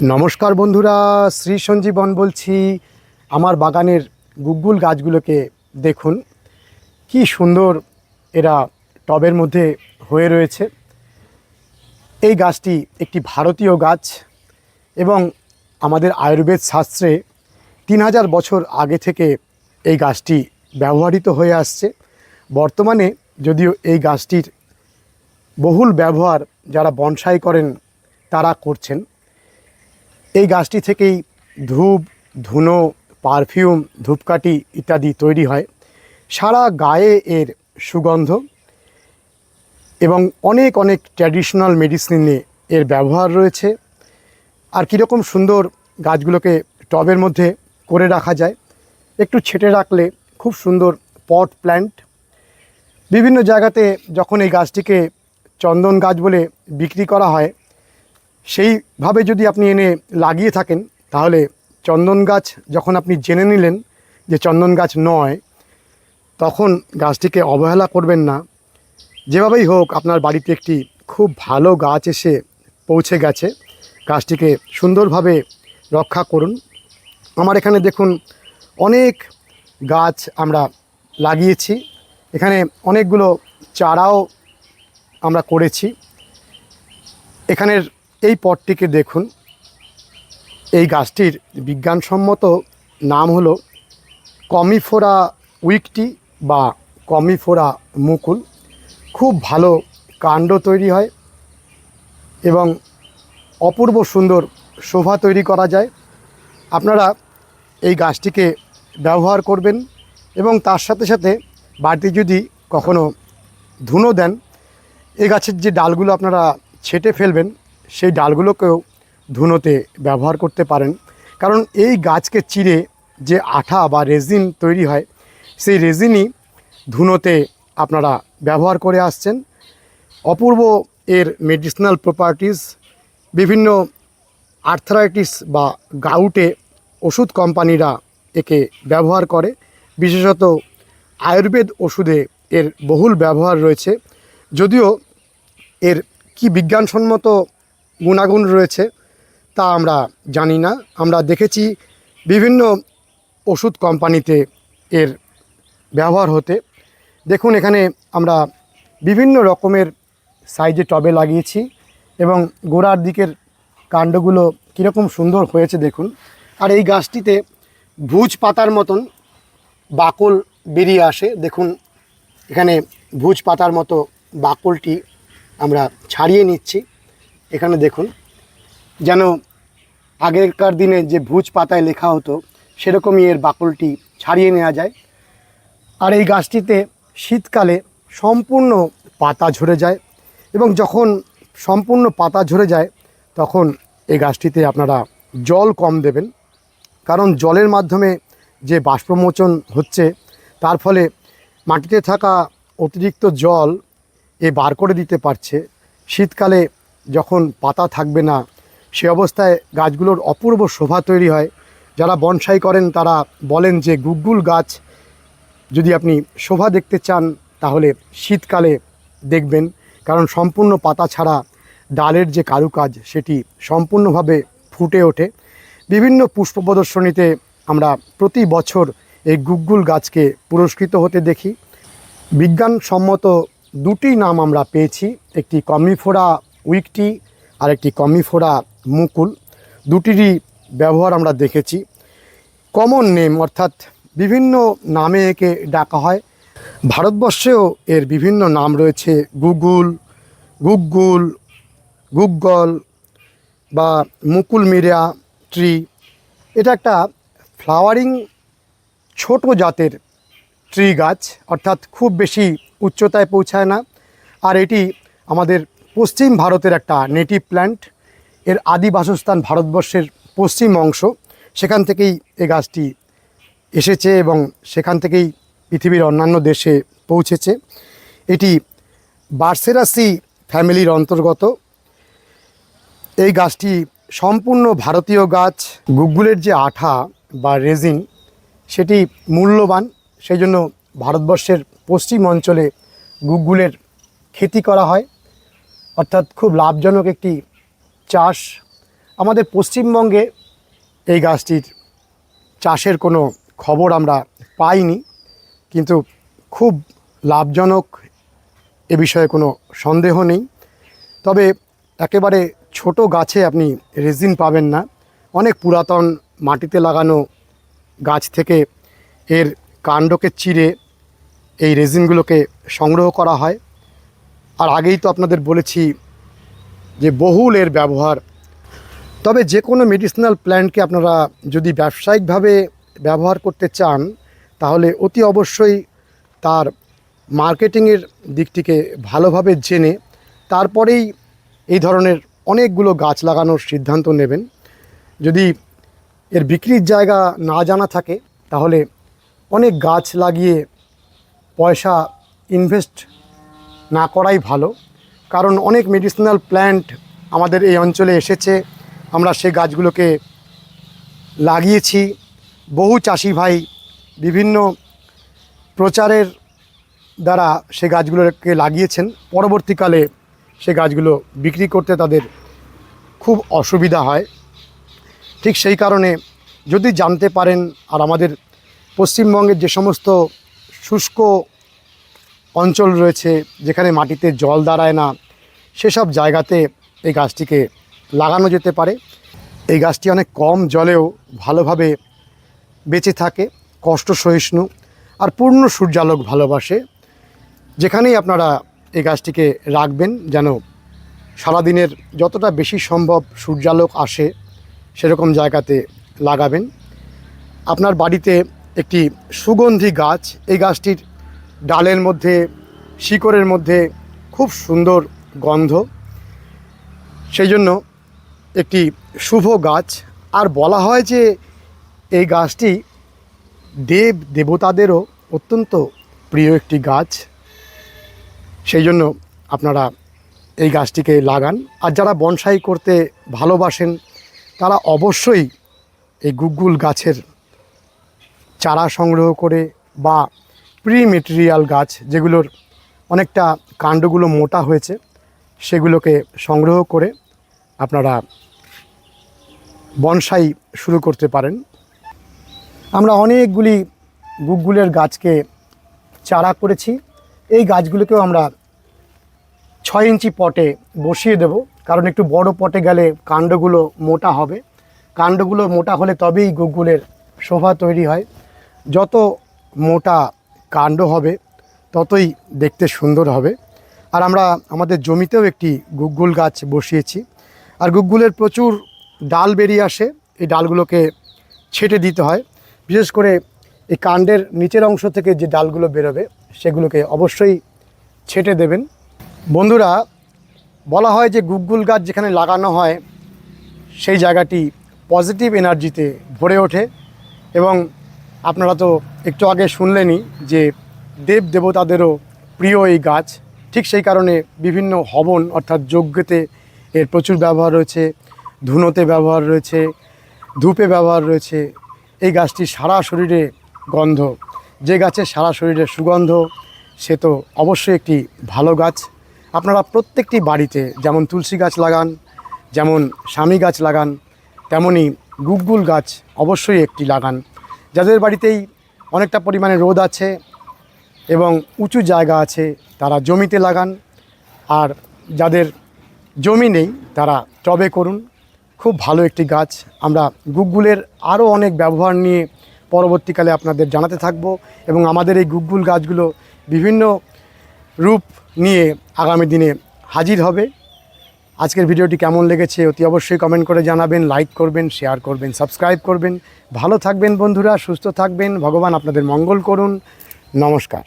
নমস্কার বন্ধুরা, শ্রী সঞ্জীবন বলছি। আমার বাগানের গুগ্গুল গাছগুলোকে দেখুন। কি সুন্দর এরা টবের মধ্যে হয়ে রয়েছে। এই গাছটি একটি ভারতীয় গাছ এবং আমাদের আয়ুর্বেদ শাস্ত্রে তিন হাজার বছর আগে থেকে এই গাছটি ব্যবহৃত হয়ে আসছে। বর্তমানে যদিও এই গাছটির বহুল ব্যবহার যারা বনসাই করেন, তারা করছেন। এই গাছটি থেকেই ধূপ, ধুনো, পারফিউম, ধূপকাঠি ইত্যাদি তৈরি হয়। সারা গায়ে এর সুগন্ধ এবং অনেক অনেক ট্র্যাডিশনাল মেডিসিনে এর ব্যবহার রয়েছে। আর কীরকম সুন্দর গাছগুলোকে টবের মধ্যে করে রাখা যায়, একটু ছেটে রাখলে খুব সুন্দর পট প্ল্যান্ট বিভিন্ন জায়গাতে যখন এই গাছটিকে চন্দন গাছ বলে বিক্রি করা হয় সেইভাবে যদি আপনি এনে লাগিয়ে থাকেন, তাহলে চন্দন গাছ যখন আপনি জেনে নিলেন যে চন্দন গাছ নয়, তখন গাছটিকে অবহেলা করবেন না। যেভাবেই হোক, আপনার বাড়িতে একটি খুব ভালো গাছ এসে পৌঁছে গেছে। গাছটিকে সুন্দরভাবে রক্ষা করুন। আমার এখানে দেখুন, অনেক গাছ আমরা লাগিয়েছি। এখানে অনেকগুলো চারাও আমরা করেছি। এখানের এই পটটিকে দেখুন। এই গাছটির বিজ্ঞানসম্মত নাম হলো কমিফোরা উইকটি বা কমিফোরা মুকুল। খুব ভালো কাণ্ড তৈরি হয় এবং অপূর্ব সুন্দর শোভা তৈরি করা যায়। আপনারা এই গাছটিকে ব্যবহার করবেন এবং তার সাথে সাথে বাড়িতে যদি কখনো ধুনো দেন, এই গাছের যে ডালগুলো আপনারা ছেটে ফেলবেন সেই ডালগুলোকেও ধুনোতে ব্যবহার করতে পারেন। কারণ এই গাছকে চিরে যে আঠা বা রেজিন তৈরি হয়, সেই রেজিনই ধুনোতে আপনারা ব্যবহার করে আসছেন। অপূর্ব এর মেডিসিনাল প্রপার্টিস বিভিন্ন আর্থারাইটিস বা গাউটে ওষুধ কোম্পানিরা একে ব্যবহার করে। বিশেষত আয়ুর্বেদ ওষুধে এর বহুল ব্যবহার রয়েছে। যদিও এর কি বিজ্ঞানসম্মত গুণাগুণ রয়েছে, তা আমরা জানি না। আমরা দেখেছি বিভিন্ন ওষুধ কোম্পানিতে এর ব্যবহার হতে। দেখুন, এখানে আমরা বিভিন্ন রকমের সাইজে টবে লাগিয়েছি এবং গোড়ার দিকের কাণ্ডগুলো কীরকম সুন্দর হয়েছে দেখুন। আর এই গাছটিতে ভুজ পাতার মতন বাকল বেরিয়ে আসে। দেখুন, এখানে ভুজ পাতার মতো বাকলটি আমরা ছাড়িয়ে নিচ্ছি। এখানে দেখুন, যেন আগেরকার দিনে যে ভুজ পাতায় লেখা হতো, সেরকমই এর বাকলটি ছাড়িয়ে নেওয়া যায়। আর এই গাছটিতে শীতকালে সম্পূর্ণ পাতা ঝরে যায় এবং যখন সম্পূর্ণ পাতা ঝরে যায়, তখন এই গাছটিতে আপনারা জল কম দেবেন। কারণ জলের মাধ্যমে যে বাষ্পমোচন হচ্ছে, তার ফলে মাটিতে থাকা অতিরিক্ত জল এ বার করে দিতে পারছে। শীতকালে যখন পাতা থাকবে না, সে অবস্থায় গাছগুলোর অপূর্ব শোভা তৈরি হয়। যারা বনসাই করেন, তারা বলেন যে গুগ্গুল গাছ যদি আপনি শোভা দেখতে চান, তাহলে শীতকালে দেখবেন। কারণ সম্পূর্ণ পাতা ছাড়া ডালের যে কারুকাজ, সেটি সম্পূর্ণভাবে ফুটে ওঠে। বিভিন্ন পুষ্প প্রদর্শনীতে আমরা প্রতি বছর এই গুগ্গুল গাছকে পুরস্কৃত হতে দেখি। বিজ্ঞানসম্মত দুটি নাম আমরা পেয়েছি। একটি কমিফোরা উইকটি আর একটি কমিফোরা মুকুল। দুটিরই ব্যবহার আমরা দেখেছি। কমন নেম অর্থাৎ বিভিন্ন নামে একে ডাকা হয়। ভারতবর্ষেও এর বিভিন্ন নাম রয়েছে। গুগুল গুগল গুগল বা মুকুল মিরিয়া ট্রি। এটা একটা ফ্লাওয়ারিং ছোট জাতের ট্রি গাছ, অর্থাৎ খুব বেশি উচ্চতায় পৌঁছায় না। আর এটি আমাদের পশ্চিম ভারতের একটা নেটিভ প্ল্যান্ট এর আদি বাসস্থান ভারতবর্ষের পশ্চিম অংশ। সেখান থেকেই এই গাছটি এসেছে এবং সেখান থেকেই পৃথিবীর অন্যান্য দেশে পৌঁছেছে। এটি বার্সেরাসি ফ্যামিলির অন্তর্গত। এই গাছটি সম্পূর্ণ ভারতীয় গাছ। গুগ্গুলের যে আঠা বা রেজিন, সেটি মূল্যবান। সেই জন্য ভারতবর্ষের পশ্চিম অঞ্চলে গুগ্গুলের খেতি করা হয়। অর্থাৎ খুব লাভজনক একটি চাষ। আমাদের পশ্চিমবঙ্গে এই গাছটির চাষের কোনো খবর আমরা পাইনি, কিন্তু খুব লাভজনক এ বিষয়ে কোনো সন্দেহ নেই। তবে একেবারে ছোট গাছে আপনি রেজিন পাবেন না। অনেক পুরাতন মাটিতে লাগানো গাছ থেকে এর কাণ্ডকে চিরে এই রেজিনগুলোকে সংগ্রহ করা হয়। আর আগেই তো আপনাদের বলেছি যে বহুল এর ব্যবহার। তবে যে কোনো মেডিসিনাল প্ল্যান্টকে আপনারা যদি ব্যবসায়িকভাবে ব্যবহার করতে চান, তাহলে অতি অবশ্যই তার মার্কেটিংয়ের দিকটিকে ভালোভাবে জেনে, তারপরেই এই ধরনের অনেকগুলো গাছ লাগানোর সিদ্ধান্ত নেবেন। যদি এর বিক্রির জায়গা না জানা থাকে, তাহলে অনেক গাছ লাগিয়ে পয়সা ইনভেস্ট না করাই ভালো। কারণ অনেক মেডিসিনাল প্ল্যান্ট আমাদের এই অঞ্চলে এসেছে। আমরা সে গাছগুলোকে লাগিয়েছি। বহু চাষি ভাই বিভিন্ন প্রচারের দ্বারা সে গাছগুলোকে লাগিয়েছেন। পরবর্তীকালে সে গাছগুলো বিক্রি করতে তাদের খুব অসুবিধা হয়। ঠিক সেই কারণে যদি জানতে পারেন আর আমাদের পশ্চিমবঙ্গের যে সমস্ত শুষ্ক অঞ্চল রয়েছে যেখানে মাটিতে জল দাঁড়ায় না, সেসব জায়গাতে এই গাছটিকে লাগানো যেতে পারে। এই গাছটি অনেক কম জলেও ভালোভাবে বেঁচে থাকে, কষ্ট সহিষ্ণু আর পূর্ণ সূর্যালোক ভালোবাসে। যেখানেই আপনারা এই গাছটিকে রাখবেন যেন সারাদিনের যতটা বেশি সম্ভব সূর্যালোক আসে, সেরকম জায়গাতে লাগাবেন। আপনার বাড়িতে একটি সুগন্ধি গাছ, এই গাছটির ডালের মধ্যে, শিকড়ের মধ্যে খুব সুন্দর গন্ধ। সেই জন্য একটি শুভ গাছ। আর বলা হয় যে এই গাছটি দেব দেবতাদেরও অত্যন্ত প্রিয় একটি গাছ। সেই জন্য আপনারা এই গাছটিকে লাগান। আর যারা বনসাই করতে ভালোবাসেন, তারা অবশ্যই এই গুগ্গুল গাছের চারা সংগ্রহ করে বা প্রি মেটেরিয়াল গাছ যেগুলোর অনেকটা কাণ্ডগুলো মোটা হয়েছে, সেগুলোকে সংগ্রহ করে আপনারা বনসাই শুরু করতে পারেন। আমরা অনেকগুলি গুগগুলের গাছকে চারা করেছি। এই গাছগুলোকেও আমরা ছয় ইঞ্চি পটে বসিয়ে দেব, কারণ একটু বড় পটে গেলে কাণ্ডগুলো মোটা হবে। কাণ্ডগুলো মোটা হলে তবেই গুগগুলের শোভা তৈরি হয়। যত মোটা কাণ্ড হবে, ততই দেখতে সুন্দর হবে। আর আমরা আমাদের জমিতেও একটি গুগগুল গাছ বসিয়েছি। আর গুগগুলের প্রচুর ডাল বেরিয়ে আসে, এই ডালগুলোকে ছেটে দিতে হয়। বিশেষ করে এই কাণ্ডের নিচের অংশ থেকে যে ডালগুলো বেরোবে, সেগুলোকে অবশ্যই ছেটে দেবেন। বন্ধুরা, বলা হয় যে গুগগুল গাছ যেখানে লাগানো হয়, সেই জায়গাটি পজিটিভ এনার্জিতে ভরে ওঠে এবং আপনারা তো একটু আগে শুনলেনই যে দেব দেবতাদেরও প্রিয় এই গাছ। ঠিক সেই কারণে বিভিন্ন হবন অর্থাৎ যজ্ঞতে এর প্রচুর ব্যবহার রয়েছে, ধুনোতে ব্যবহার রয়েছে, ধূপে ব্যবহার রয়েছে। এই গাছটি সারা শরীরে গন্ধ। যে গাছের সারা শরীরে সুগন্ধ, সে তো অবশ্যই একটি ভালো গাছ। আপনারা প্রত্যেকটি বাড়িতে যেমন তুলসী গাছ লাগান, যেমন স্বামী গাছ লাগান তেমনই গুগগুল গাছ অবশ্যই একটি লাগান। যাদের বাড়িতেই অনেকটা পরিমাণে রোদ আছে এবং উঁচু জায়গা আছে, তারা জমিতে লাগান। আর যাদের জমি নেই, তারা টবে করুন। খুব ভালো একটি গাছ। আমরা গুগগুলের আরও অনেক ব্যবহার নিয়ে পরবর্তীকালে আপনাদের জানাতে থাকব এবং আমাদের এই গুগগুল গাছগুলো বিভিন্ন রূপ নিয়ে আগামী দিনে হাজির হবে। আজকের ভিডিওটি কেমন লেগেছে অতি অবশ্যই কমেন্ট করে জানাবেন লাইক করবেন শেয়ার করবেন সাবস্ক্রাইব করবেন। ভালো থাকবেন বন্ধুরা, সুস্থ থাকবেন। ভগবান আপনাদের মঙ্গল করুন। নমস্কার।